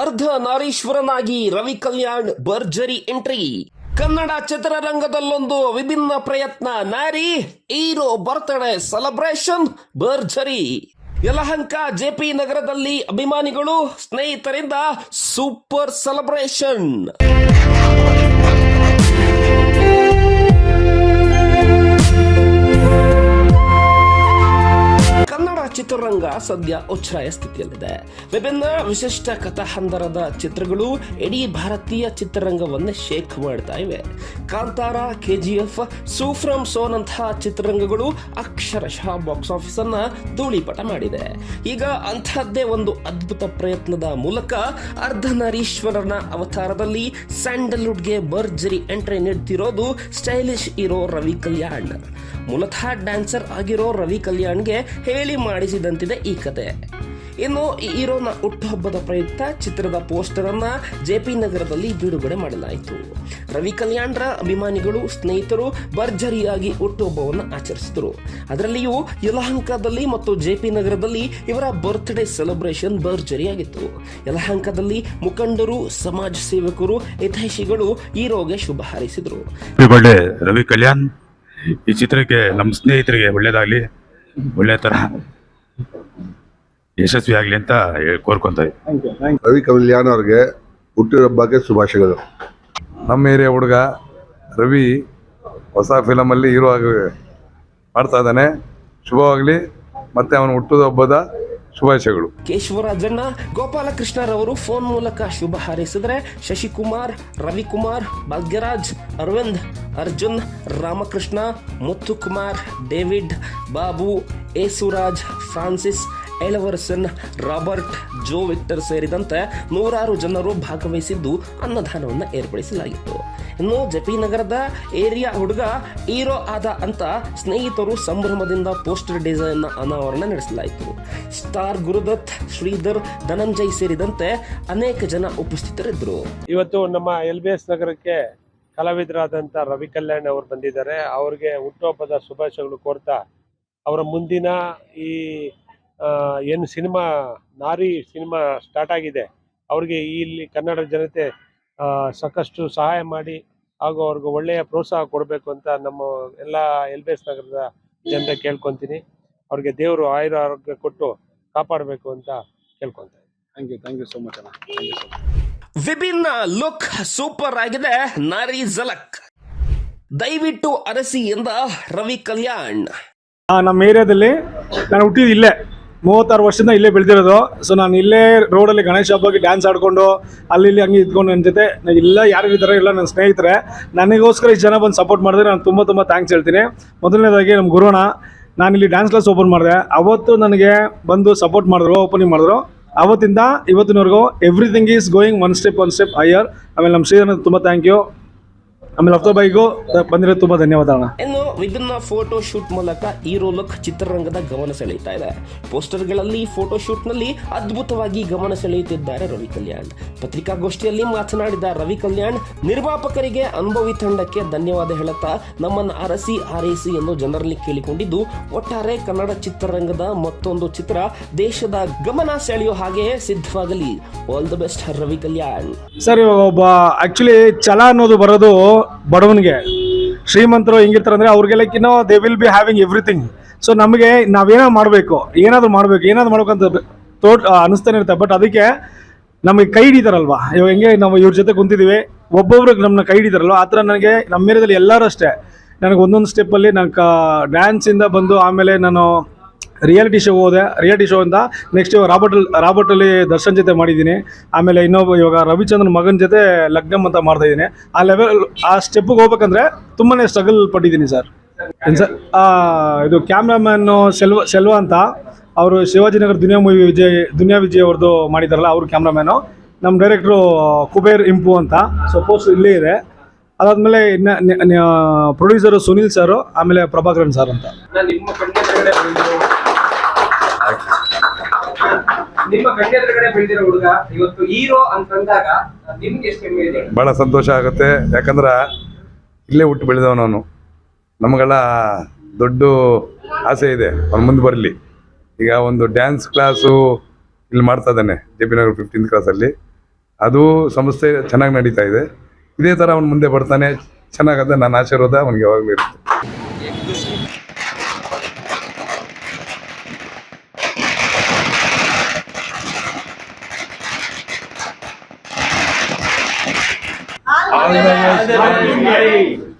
ಅರ್ಧ ನಾರೀಶ್ವರನಾಗಿ ರವಿ ಕಲ್ಯಾಣ್ ಭರ್ಜರಿ ಎಂಟ್ರಿ. ಕನ್ನಡ ಚಿತ್ರರಂಗದಲ್ಲೊಂದು ವಿಭಿನ್ನ ಪ್ರಯತ್ನ. ನಾರಿ ಈರೋ ಬರ್ತ್ಡೇ ಸೆಲೆಬ್ರೇಷನ್, ಭರ್ಜರಿ. ಯಲಹಂಕ ಜೆಪಿ ನಗರದಲ್ಲಿ ಅಭಿಮಾನಿಗಳು, ಸ್ನೇಹಿತರಿಂದ ಸೂಪರ್ ಸೆಲೆಬ್ರೇಷನ್. ಸದ್ಯ ಉಚ್ಛ್ರಾಯ ಸ್ಥಿತಿಯಲ್ಲಿದೆ. ವಿಭಿನ್ನ ವಿಶಿಷ್ಟ ಕಥಾಹಂದರದ ಚಿತ್ರಗಳು ಇಡೀ ಭಾರತೀಯ ಚಿತ್ರರಂಗವನ್ನೇ ಶೇಕ್ ಮಾಡ್ತಾ ಇವೆ. ಕಾಂತಾರ, ಕೆಜಿಎಫ್ ಸೂಫ್ರಮ್ ಸೋನಂತಹ ಚಿತ್ರರಂಗಗಳು ಅಕ್ಷರಶಃ ಬಾಕ್ಸ್ ಆಫೀಸ್ ಅನ್ನ ಧೂಳಿಪಟ ಮಾಡಿದೆ. ಈಗ ಅಂತಹದ್ದೇ ಒಂದು ಅದ್ಭುತ ಪ್ರಯತ್ನದ ಮೂಲಕ ಅರ್ಧನರೀಶ್ವರನ ಅವತಾರದಲ್ಲಿ ಸ್ಯಾಂಡಲ್ವುಡ್ಗೆ ಭರ್ಜರಿ ಎಂಟ್ರಿ ನೀಡ್ತಿರೋದು ಸ್ಟೈಲಿಶ್ ಇರೋ ರವಿ ಕಲ್ಯಾಣ್. ಮೂಲತಃ ಡ್ಯಾನ್ಸರ್ ಆಗಿರೋ ರವಿ ಕಲ್ಯಾಣ್ಗೆ ಹೇಳಿ ಮಾಡಿಸಿದಂತಿದೆ ಈ ಕತೆ ಇನ್ನು ಈರೋನ ಹುಟ್ಟುಹಬ್ಬದ ಪ್ರಯುಕ್ತ ಚಿತ್ರದ ಪೋಸ್ಟರ್ ಅನ್ನ ಜೆಪಿ ನಗರದಲ್ಲಿ ಬಿಡುಗಡೆ ಮಾಡಲಾಯಿತು. ರವಿ ಕಲ್ಯಾಣ್ರ ಅಭಿಮಾನಿಗಳು, ಸ್ನೇಹಿತರು ಭರ್ಜರಿಯಾಗಿ ಹುಟ್ಟುಹಬ್ಬವನ್ನು ಆಚರಿಸಿದರು. ಅದರಲ್ಲಿಯೂ ಯಲಹಂಕದಲ್ಲಿ ಮತ್ತು ಜೆಪಿ ನಗರದಲ್ಲಿ ಇವರ ಬರ್ತ್ಡೇ ಸೆಲೆಬ್ರೇಷನ್ ಭರ್ಜರಿಯಾಗಿತ್ತು. ಯಲಹಂಕದಲ್ಲಿ ಮುಖಂಡರು, ಸಮಾಜ ಸೇವಕರು, ಹಿತೈಷಿಗಳು ಹೀರೋಗೆ ಶುಭ ಹಾರೈಸಿದರು. ರವಿ ಕಲ್ಯಾಣ್. ಈ ಚಿತ್ರಕ್ಕೆ ನಮ್ಮ ಸ್ನೇಹಿತರಿಗೆ ಒಳ್ಳೇದಾಗಲಿ. ಒಳ್ಳೆ ಥರ ಯಶಸ್ವಿ ಆಗಲಿ ಅಂತ ಹೇಳ್- ಕೋರ್ಕೊಂತ ಇದ್ದೀನಿ. ರವಿ ಕಲ್ಯಾಣ್ ಅವ್ರಿಗೆ ಹುಟ್ಟಿದಬ್ಬಕ್ಕೆ ಶುಭಾಶಯಗಳು. ನಮ್ಮ ಏರಿಯಾ ಹುಡುಗ ರವಿ ಹೊಸ ಫಿಲಮಲ್ಲಿ ಹೀರೋ ಆಗಿ ಮಾಡ್ತಾ ಇದ್ದಾನೆ. ಶುಭವಾಗಲಿ. ಮತ್ತೆ ಅವನು ಹುಟ್ಟಿದ ಹಬ್ಬದ ಶುಭಾಶಯಗಳು. ಕೇಶವರಾಜಣ್ಣ, ಗೋಪಾಲಕೃಷ್ಣರವರು ಫೋನ್ ಮೂಲಕ ಶುಭ ಹಾರೈಸಿದ್ರೆ Shashikumar, Ravikumar, Bhagyaraj, Aravind, Arjun, Ramakrishna, Muthukumar, David, Babu Yesuraj Francis Elavarasan Robert Joe Victor ಸೇರಿದಂತೆ ನೂರಾರು ಜನರು ಭಾಗವಹಿಸಿದ್ದು ಅನ್ನದಾನವನ್ನು ಏರ್ಪಡಿಸಲಾಗಿತ್ತು. ಇನ್ನು ಜಪಿ ನಗರದ ಏರಿಯಾ ಹುಡುಗ ಹೀರೋ ಆದ ಅಂತ ಸ್ನೇಹಿತರು ಸಂಭ್ರಮದಿಂದ ಪೋಸ್ಟರ್ ಡಿಸೈನ್ ಅನಾವರಣ ನಡೆಸಲಾಯಿತು. ಸ್ಟಾರ್ ಗುರುದತ್, ಶ್ರೀಧರ್, ಧನಂಜಯ್ ಸೇರಿದಂತೆ ಅನೇಕ ಜನ ಉಪಸ್ಥಿತರಿದ್ದರು. ಇವತ್ತು ನಮ್ಮ ಎಲ್ ಬಿ ಎಸ್ ನಗರಕ್ಕೆ ಕಲಾವಿದರಾದಂಥ ರವಿ ಕಲ್ಯಾಣ್ ಅವರು ಬಂದಿದ್ದಾರೆ. ಅವ್ರಿಗೆ ಹುಟ್ಟುಹಬ್ಬದ ಶುಭಾಶಯಗಳು ಕೋರ್ತಾ ಅವರ ಮುಂದಿನ ಈ ಏನು ಸಿನಿಮಾ ನಾರಿ ಸಿನಿಮಾ ಸ್ಟಾರ್ಟ್ ಆಗಿದೆ. ಅವ್ರಿಗೆ ಇಲ್ಲಿ ಕನ್ನಡ ಜನತೆ ಆ, ಸಾಕಷ್ಟು ಸಹಾಯ ಮಾಡಿ ಹಾಗೂ ಅವ್ರಿಗೆ ಒಳ್ಳೆಯ ಪ್ರೋತ್ಸಾಹ ಕೊಡಬೇಕು ಅಂತ ನಮ್ಮ ಎಲ್ಲ ಎಲ್ ಬಿ ಎಸ್ ನಗರದ ಜನತೆ ಕೇಳ್ಕೊತೀನಿ. ಅವ್ರಿಗೆ ದೇವರು ಆಯುರ ಆರೋಗ್ಯ ಕೊಟ್ಟು ಕಾಪಾಡಬೇಕು ಅಂತ ಕೇಳ್ಕೊತೀನಿ. Thank you thank you so much ಅಣ್ಣ. ಥ್ಯಾಂಕ್ ಯು ಸೊ ಮಚ್ ವಿಭಿನ್ನ ಲುಕ್ ಸೂಪರ್ ಆಗಿದೆ ನಾರಿ ಜಲಕ್ ದಯವಿಟ್ಟು ಅರಸಿ ಎಂದ ರವಿ ಕಲ್ಯಾಣ್. ಆ, ನಮ್ಮ ಏರಿಯಾದಲ್ಲಿ ನಾನು ಹುಟ್ಟಿದ ಇಲ್ಲೇ. ಮೂವತ್ತಾರು ವರ್ಷದಿಂದ ಇಲ್ಲೇ ಬೆಳೆದಿರೋದು. ಸೊ ನಾನು ಇಲ್ಲೇ ರೋಡಲ್ಲಿ ಗಣೇಶ ಹಬ್ಬಕ್ಕೆ ಡ್ಯಾನ್ಸ್ ಆಡಿಕೊಂಡು, ಅಲ್ಲಿ ಇಲ್ಲಿ ಹಂಗೆ ಇದ್ಕೊಂಡು ನನ್ನ ಜೊತೆ. ಇಲ್ಲ, ಯಾರು ಇದ್ದಾರೆ ಇಲ್ಲ ನನ್ನ ಸ್ನೇಹಿತರೆ. ನನಗೋಸ್ಕರ ಈ ಜನ ಬಂದು ಸಪೋರ್ಟ್ ಮಾಡಿದ್ರೆ ನಾನು ತುಂಬ ತುಂಬ ಥ್ಯಾಂಕ್ಸ್ ಹೇಳ್ತೀನಿ. ಮೊದಲನೇದಾಗಿ ನಮ್ಮ ಗುರುಣ ನಾನು ಇಲ್ಲಿ ಡ್ಯಾನ್ಸ್ ಕ್ಲಾಸ್ ಓಪನ್ ಮಾಡಿದೆ. ಅವತ್ತು ನನಗೆ ಬಂದು ಸಪೋರ್ಟ್ ಮಾಡಿದ್ರು ಓಪನಿಂಗ್ ಮಾಡಿದ್ರು. ಅವತ್ತಿಂದ ಇವತ್ತಿನವರೆಗೂ everything is going one step one step higher ಆಮೇಲೆ ನಮ್ಮ ಶ್ರೀಧರ್ ತುಂಬ ಥ್ಯಾಂಕ್ ಯು ಆಮೇಲೆ ಅಫ್ತಾ ಬೈಗೂ ಬಂದಿರೋದು ತುಂಬ ಧನ್ಯವಾದ ವಿಭಿನ್ನ ಫೋಟೋ ಶೂಟ್ ಮೂಲಕ ಹೀರೋ ಲುಕ್ ಚಿತ್ರರಂಗದ ಗಮನ ಸೆಳೆಯುತ್ತಾ ಇದೆ. ಪೋಸ್ಟರ್ಗಳಲ್ಲಿ ಫೋಟೋ ಶೂಟ್ನಲ್ಲಿ ಅದ್ಭುತವಾಗಿ ಗಮನ ಸೆಳೆಯುತ್ತಿದ್ದಾರೆ ರವಿ ಕಲ್ಯಾಣ್. ಪತ್ರಿಕಾಗೋಷ್ಠಿಯಲ್ಲಿ ಮಾತನಾಡಿದ ರವಿ ಕಲ್ಯಾಣ್, ನಿರ್ಮಾಪಕರಿಗೆ ಅನುಭವಿ ತಂಡಕ್ಕೆ ಧನ್ಯವಾದ ಹೇಳುತ್ತಾ, ನಮ್ಮನ್ನು ಅರಸಿ ಆರೈಸಿ ಎಂದು ಜನರಲ್ಲಿ ಕೇಳಿಕೊಂಡಿದ್ದು, ಒಟ್ಟಾರೆ ಕನ್ನಡ ಚಿತ್ರರಂಗದ ಮತ್ತೊಂದು ಚಿತ್ರ ದೇಶದ ಗಮನ ಸೆಳೆಯೋ ಹಾಗೆಯೇ ಸಿದ್ಧವಾಗಲಿ. All the best Ravi Kalyan. Sir ಒಬ್ಬ ಆಕ್ಚುಲಿ ಛಲ ಅನ್ನೋದು ಬರೋದು ಬಡವನಿಗೆ. ಶ್ರೀಮಂತರು ಹೆಂಗಿರ್ತಾರೆ ಅಂದ್ರೆ ಇನ್ನೋ they will be having everything so ನಮಗೆ ನಾವೇನೋ ಮಾಡಬೇಕು? ಏನಾದರೂ ಮಾಡಬೇಕು. ಏನಾದ್ರು ಮಾಡ್ಬೇಕಂತ ತೋಟ ಅನಿಸ್ತಾನೆ ಇರುತ್ತೆ. ಬಟ್ ಅದಕ್ಕೆ ನಮಗೆ ಕೈ ಹಿಡಿತಾರಲ್ವಾ? ಇವಾಗ ಹೆಂಗೆ ನಾವು ಇವ್ರ ಜೊತೆ ಕುಂತಿದ್ದೀವಿ ಒಬ್ಬೊಬ್ರಿಗೆ ನಮ್ಮನ್ನ ಕೈ ಹಿಡಿತಾರಲ್ವ? ಆ ಥರ ನನಗೆ, ನಮ್ಮ ಏರಿಯಾದಲ್ಲಿ ಎಲ್ಲರೂ ಅಷ್ಟೇ. ನನಗೆ ಒಂದೊಂದು ಸ್ಟೆಪ್ಪಲ್ಲಿ ನಾನು ಕ ಡ್ಯಾನ್ಸಿಂದ ಬಂದು ಆಮೇಲೆ ನಾನು ರಿಯಾಲಿಟಿ ಶೋ ಹೋದೆ. ರಿಯಾಲಿಟಿ ಶೋ ಇಂದ ನೆಕ್ಸ್ಟ್ ಇವಾಗ ರಾಬರ್ಟ್ ರಾಬರ್ಟಲ್ಲಿ ದರ್ಶನ್ ಜೊತೆ ಮಾಡಿದ್ದೀನಿ. ಆಮೇಲೆ ಇನ್ನೊಬ್ಬ ಇವಾಗ ರವಿಚಂದ್ರನ್ ಮಗನ ಜೊತೆ ಲಗ್ನಂ ಅಂತ ಮಾಡ್ತಾ ಇದ್ದೀನಿ. ಆ ಲೆವೆಲ್ ಆ ಸ್ಟೆಪ್ಗೆ ಹೋಗ್ಬೇಕಂದ್ರೆ ತುಂಬಾ ಸ್ಟ್ರಗಲ್ ಪಟ್ಟಿದ್ದೀನಿ ಸರ್ ಸರ್ ಇದು ಕ್ಯಾಮ್ರಾಮ್ಯಾನು ಸೆಲ್ವ ಸೆಲ್ವ ಅಂತ ಅವರು ಶಿವಾಜಿನಗರ ದುನಿಯಾ ಮೂವಿ ವಿಜಯ್, ದುನಿಯಾ ವಿಜಯ್ ಅವ್ರದ್ದು ಮಾಡಿದಾರಲ್ಲ, ಅವರು ಕ್ಯಾಮ್ರಾಮ್ಯಾನು ನಮ್ಮ ಡೈರೆಕ್ಟ್ರು ಕುಬೇರ್ ಇಂಪು ಅಂತ. ಸಪೋಸ್ ಇಲ್ಲೇ ಇದೆ. ಅದಾದ್ಮೇಲೆ ಪ್ರೊಡ್ಯೂಸರು ಸುನಿಲ್ ಸರ್ ಆಮೇಲೆ ಪ್ರಭಾಕರನ್ ಸರ್ ಅಂತ. ನಿಮ್ಮ ಕಣ್ಣೆದುರುಗಡೆ ಬೆಳೆದಿರೋ ನಿಮ್ಮ ಕಣ್ಣೆದುರುಗಡೆ ಬೆಳೆದಿರೋ ಹುಡುಗ ಇವತ್ತು ಹೀರೋ ಅಂತಂದಾಗ ನಿಮ್ಗೆ ಎಷ್ಟು ಹೆಮ್ಮೆ ಇದೆ? ಭಾಳ ಸಂತೋಷ ಆಗುತ್ತೆ. ಯಾಕಂದ್ರೆ ಇಲ್ಲೇ ಹುಟ್ಟು ಬೆಳೆದವನವನು ನಮಗೆಲ್ಲ ದೊಡ್ಡ ಆಸೆ ಇದೆ. ಅವ್ನು ಮುಂದೆ ಬರಲಿ. ಈಗ ಒಂದು ಡ್ಯಾನ್ಸ್ ಕ್ಲಾಸು ಇಲ್ಲಿ ಮಾಡ್ತಾ ಇದ್ದಾನೆ ಜೆ ಪಿ ನಗರ್ ಫಿಫ್ಟೀನ್ ಕ್ಲಾಸಲ್ಲಿ ಅದು ಸಂಸ್ಥೆ ಚೆನ್ನಾಗಿ ನಡೀತಾ ಇದೆ. ಇದೇ ಥರ ಅವನು ಮುಂದೆ ಬರ್ತಾನೆ. ಚೆನ್ನಾಗದ ನನ್ನ ಆಶೀರ್ವಾದ ಅವನಿಗೆ ಯಾವಾಗಲೂ ಇರುತ್ತೆ.